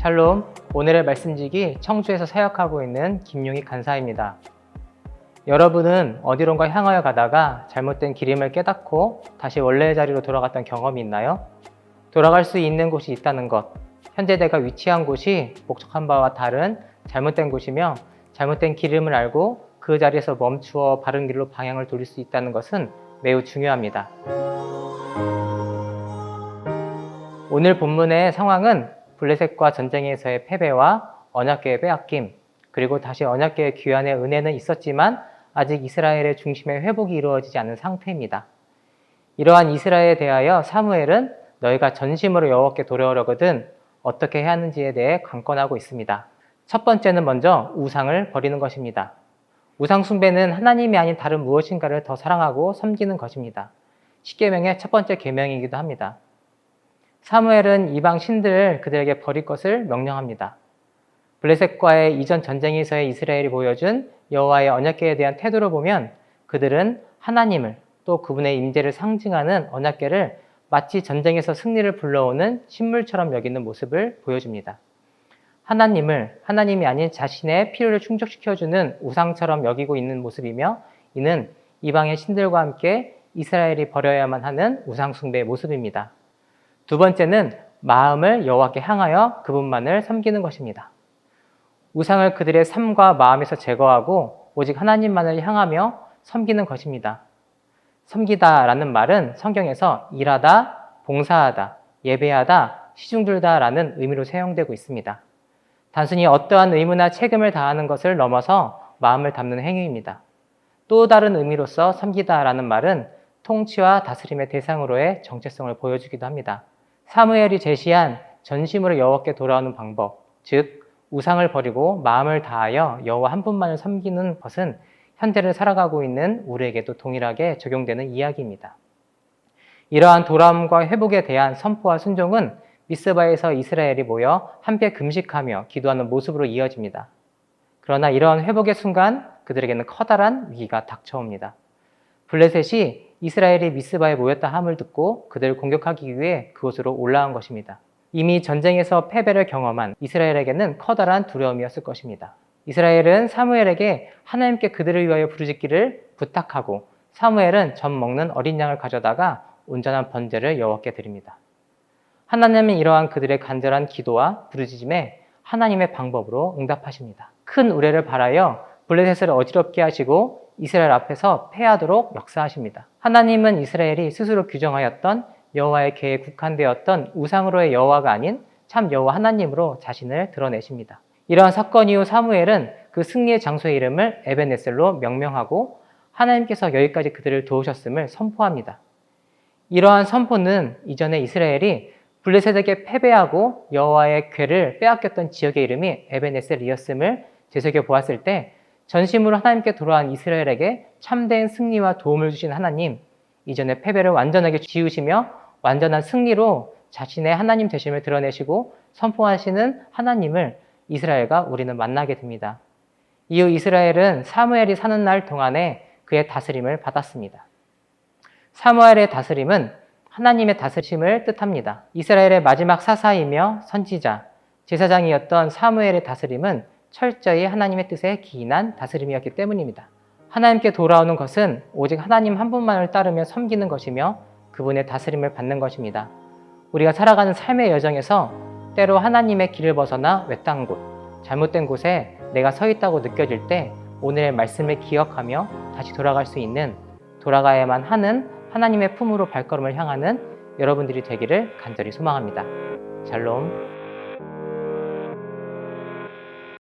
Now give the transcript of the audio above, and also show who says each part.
Speaker 1: 샬롬, 오늘의 말씀지기 청주에서 사역하고 있는 김용희 간사입니다. 여러분은 어디론가 향하여 가다가 잘못된 길임을 깨닫고 다시 원래의 자리로 돌아갔던 경험이 있나요? 돌아갈 수 있는 곳이 있다는 것, 현재 내가 위치한 곳이 목적한 바와 다른 잘못된 곳이며 잘못된 길임을 알고 그 자리에서 멈추어 바른 길로 방향을 돌릴 수 있다는 것은 매우 중요합니다. 오늘 본문의 상황은 블레셋과 전쟁에서의 패배와 언약궤의 빼앗김, 그리고 다시 언약궤의 귀환의 은혜는 있었지만 아직 이스라엘의 중심의 회복이 이루어지지 않은 상태입니다. 이러한 이스라엘에 대하여 사무엘은 너희가 전심으로 여호와께 돌아오려거든 어떻게 해야 하는지에 대해 관건하고 있습니다. 첫 번째는 먼저 우상을 버리는 것입니다. 우상 숭배는 하나님이 아닌 다른 무엇인가를 더 사랑하고 섬기는 것입니다. 십계명의 첫 번째 계명이기도 합니다. 사무엘은 이방 신들을 그들에게 버릴 것을 명령합니다. 블레셋과의 이전 전쟁에서의 이스라엘이 보여준 여호와의 언약궤에 대한 태도를 보면 그들은 하나님을 또 그분의 임재를 상징하는 언약궤를 마치 전쟁에서 승리를 불러오는 신물처럼 여기는 모습을 보여줍니다. 하나님을 하나님이 아닌 자신의 필요를 충족시켜주는 우상처럼 여기고 있는 모습이며 이는 이방의 신들과 함께 이스라엘이 버려야만 하는 우상숭배의 모습입니다. 두 번째는 마음을 여호와께 향하여 그분만을 섬기는 것입니다. 우상을 그들의 삶과 마음에서 제거하고 오직 하나님만을 향하며 섬기는 것입니다. 섬기다라는 말은 성경에서 일하다, 봉사하다, 예배하다, 시중들다라는 의미로 사용되고 있습니다. 단순히 어떠한 의무나 책임을 다하는 것을 넘어서 마음을 담는 행위입니다. 또 다른 의미로서 섬기다라는 말은 통치와 다스림의 대상으로의 정체성을 보여주기도 합니다. 사무엘이 제시한 전심으로 여호와께 돌아오는 방법, 즉 우상을 버리고 마음을 다하여 여호와 한 분만을 섬기는 것은 현재를 살아가고 있는 우리에게도 동일하게 적용되는 이야기입니다. 이러한 돌아옴과 회복에 대한 선포와 순종은 미스바에서 이스라엘이 모여 함께 금식하며 기도하는 모습으로 이어집니다. 그러나 이러한 회복의 순간 그들에게는 커다란 위기가 닥쳐옵니다. 블레셋이 이스라엘이 미스바에 모였다 함을 듣고 그들을 공격하기 위해 그곳으로 올라온 것입니다. 이미 전쟁에서 패배를 경험한 이스라엘에게는 커다란 두려움이었을 것입니다. 이스라엘은 사무엘에게 하나님께 그들을 위하여 부르짖기를 부탁하고 사무엘은 젖 먹는 어린 양을 가져다가 온전한 번제를 여호와께 드립니다. 하나님은 이러한 그들의 간절한 기도와 부르짖음에 하나님의 방법으로 응답하십니다. 큰 우레를 바라여 블레셋을 어지럽게 하시고 이스라엘 앞에서 패하도록 역사하십니다. 하나님은 이스라엘이 스스로 규정하였던 여호와의 계에 국한되었던 우상으로의 여호와가 아닌 참 여호와 하나님으로 자신을 드러내십니다. 이러한 사건 이후 사무엘은 그 승리의 장소의 이름을 에베네셀로 명명하고 하나님께서 여기까지 그들을 도우셨음을 선포합니다. 이러한 선포는 이전에 이스라엘이 블레셋에게 패배하고 여호와의 궤를 빼앗겼던 지역의 이름이 에베네셀이었음을 되새겨 보았을 때 전심으로 하나님께 돌아온 이스라엘에게 참된 승리와 도움을 주신 하나님, 이전의 패배를 완전하게 지우시며 완전한 승리로 자신의 하나님 되심을 드러내시고 선포하시는 하나님을 이스라엘과 우리는 만나게 됩니다. 이후 이스라엘은 사무엘이 사는 날 동안에 그의 다스림을 받았습니다. 사무엘의 다스림은 하나님의 다스림을 뜻합니다. 이스라엘의 마지막 사사이며 선지자, 제사장이었던 사무엘의 다스림은 철저히 하나님의 뜻에 기인한 다스림이었기 때문입니다. 하나님께 돌아오는 것은 오직 하나님 한 분만을 따르며 섬기는 것이며 그분의 다스림을 받는 것입니다. 우리가 살아가는 삶의 여정에서 때로 하나님의 길을 벗어나 외딴 곳, 잘못된 곳에 내가 서 있다고 느껴질 때 오늘의 말씀을 기억하며 다시 돌아갈 수 있는 돌아가야만 하는 하나님의 품으로 발걸음을 향하는 여러분들이 되기를 간절히 소망합니다. 샬롬.